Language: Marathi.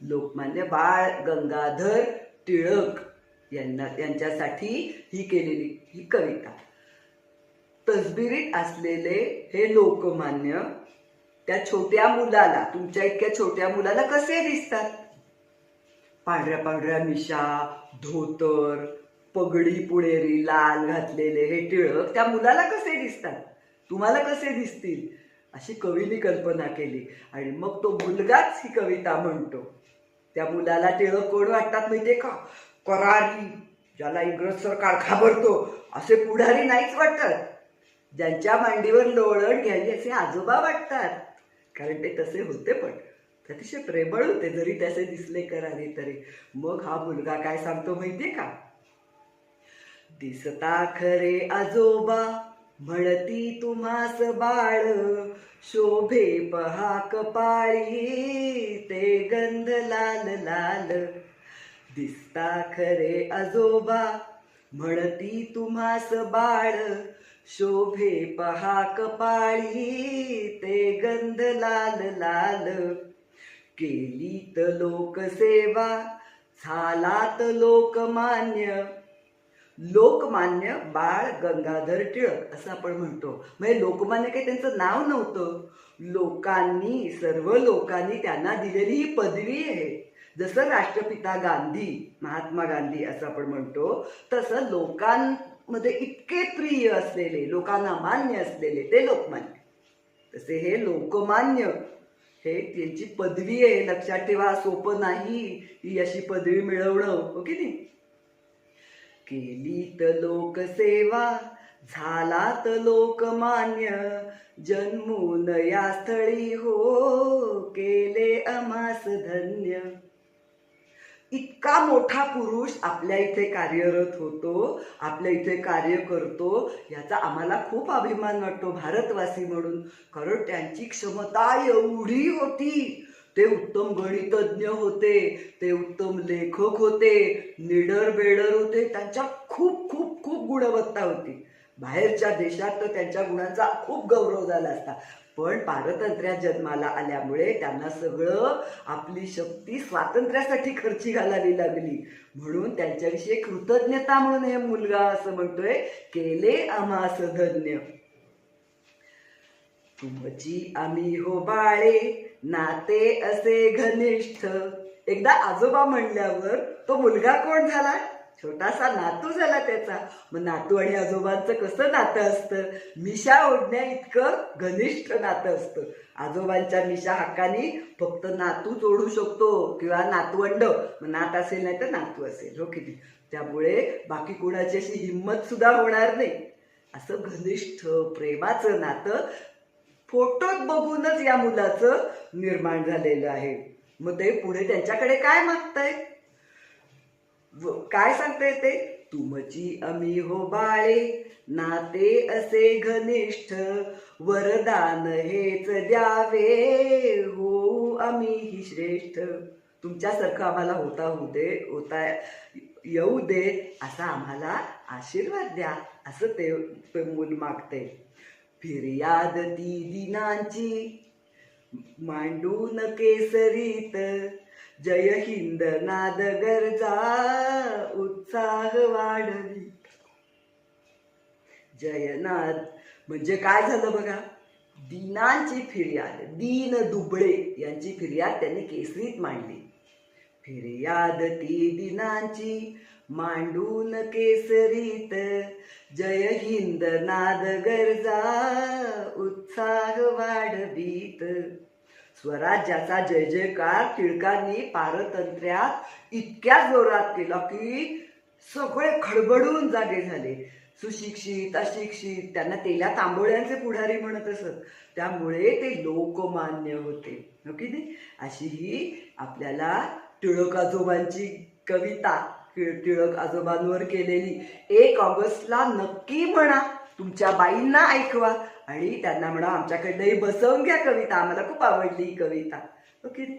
लोकमान्य बाळ गंगाधर टिळक यांना यांच्यासाठी ही केलेली ही कविता. तसबिरीत असलेले हे लोकमान्य त्या छोट्या मुलाला तुमच्या इतक्या छोट्या मुलाला कसे दिसतात? पांढऱ्या पांढऱ्या मिशा धोतर पगडी पुणेरी लाल घातलेले हे टिळक त्या मुलाला कसे दिसतात? तुम्हाला कसे दिसतील? अशी कवीने कल्पना केली. आणि मग तो मुलगाच ही कविता म्हणतो. त्या मुलाला टिळक कोण वाटतात माहितीये का? करारी ज्याला इंग्रज सरकार घाबरतो असे पुढारी नाहीच वाटत. ज्यांच्या मांडीवर लोळण घ्यायचे असे आजोबा वाटतात. कारण ते तसे होते पण. अतिशय प्रेमळ होते जरी त्याचे दिसले करारे तरी. मग हा मुलगा काय सांगतो माहितीये का? दिसता खरे आजोबा. म्हणती तुम्हास बाळ शोभे पहा कपाळी ते गंध लाल लाल. दिसता खरे आजोबा म्हणती तुम्हास बाळ शोभे पहा कपाळी ते गंध लाल लाल. केलीत लोकसेवा झालात लोकमान्य लोकमान्य बाळ गंगाधर टिळक असं आपण म्हणतो. म्हणजे लोकमान्य काही त्यांचं नाव नव्हतं. लोकांनी सर्व लोकांनी त्यांना दिलेली ही पदवी आहे. जसं राष्ट्रपिता गांधी महात्मा गांधी असं आपण म्हणतो तसं लोकांमध्ये इतके प्रिय असलेले लोकांना मान्य असलेले ते लोकमान्य. तसे हे लोकमान्य हे त्यांची पदवी आहे. लक्षात ठेवा सोपं नाही ही अशी पदवी मिळवणं हो की नाही? केलीत लोकसेवा झालात लोकमान्य. जन्मून या स्थळी हो केले अमास धन्य. इतका मोठा पुरुष आपल्या इथे कार्यरत होतो आपल्या इथे कार्य करतो याचा आम्हाला खूप अभिमान वाटतो भारतवासी म्हणून. कारण त्यांची क्षमता एवढी होती ते उत्तम गणितज्ञ होते ते उत्तम लेखक होते निडर बेडर होते त्यांच्या खूप खूप खूप गुणवत्ता होती. बाहेरच्या देशात तर त्यांच्या गुणांचा खूप गौरव झाला असता. पण पारतंत्र्यात जन्माला आल्यामुळे त्यांना सगळं आपली शक्ती स्वातंत्र्यासाठी खर्ची घालावी लागली. म्हणून त्यांच्याविषयी कृतज्ञता म्हणून हे मुलगा असं म्हणतोय केले आम्हास धन्य. तुमची आम्ही हो बाळे नाते असे घनिष्ठ. एकदा आजोबा म्हणल्यावर तो मुलगा कोण झाला छोटासा नातू झाला त्याचा. मग नातू आणि आजोबांचं कसं नातं असतं? मिशा ओढण्या इतकं घनिष्ठ नातं असतं. आजोबांच्या मिशा हक्कानी फक्त नातू जोडू शकतो किंवा नातवंड मग नात असेल नाही तर नातू असेल हो किती त्यामुळे बाकी कोणाची अशी हिंमत सुद्धा होणार नाही. असं घनिष्ठ प्रेमाचं नातं फोटोत बघूनच या मुलाचं निर्माण झालेलं आहे. मग ते पुढे त्यांच्याकडे काय मागताय? काय सांगताय ते? तुमची आम्ही हो बाळे नाते असे घनिष्ठ वरदान हेच द्यावे. हो आम्ही ही श्रेष्ठ. तुमच्यासारखं आम्हाला होता होऊ दे होता येऊ दे असा आम्हाला आशीर्वाद द्या असं ते ते मूल मागते फिर्याद ती दिनांची मांडून केसरीत. जय हिंद नाद गरजा उत्साह वाढवी. जयनाद. म्हणजे काय झालं बघा? दिनांची फिर्याद. दीन दुबळे यांची फिर्याद त्यांनी केसरीत मांडली. फिर्याद ती दिनांची. मांडून केसरीत. जय हिंद नाद गरजा उत्साह वाढवीत स्वराज्याचा जय जयकार टिळकांनी पारतंत्र्यात इतक्या जोरात केला की सगळे खडबडून जागे झाले. सुशिक्षित अशिक्षित त्यांना तेल्या तांबोळ्यांचे पुढारी म्हणत असत. त्यामुळे ते लोकमान्य होते. हो की नाही? अशी ही आपल्याला टिळकाजोबांची कविता. टिळक आजोबांवर केलेली. एक ऑगस्टला नक्की म्हणा तुमच्या बाईंना ऐकवा. आणि त्यांना म्हणा आमच्याकडनंही बसवून घ्या कविता. आम्हाला खूप आवडली ही कविता. ओके?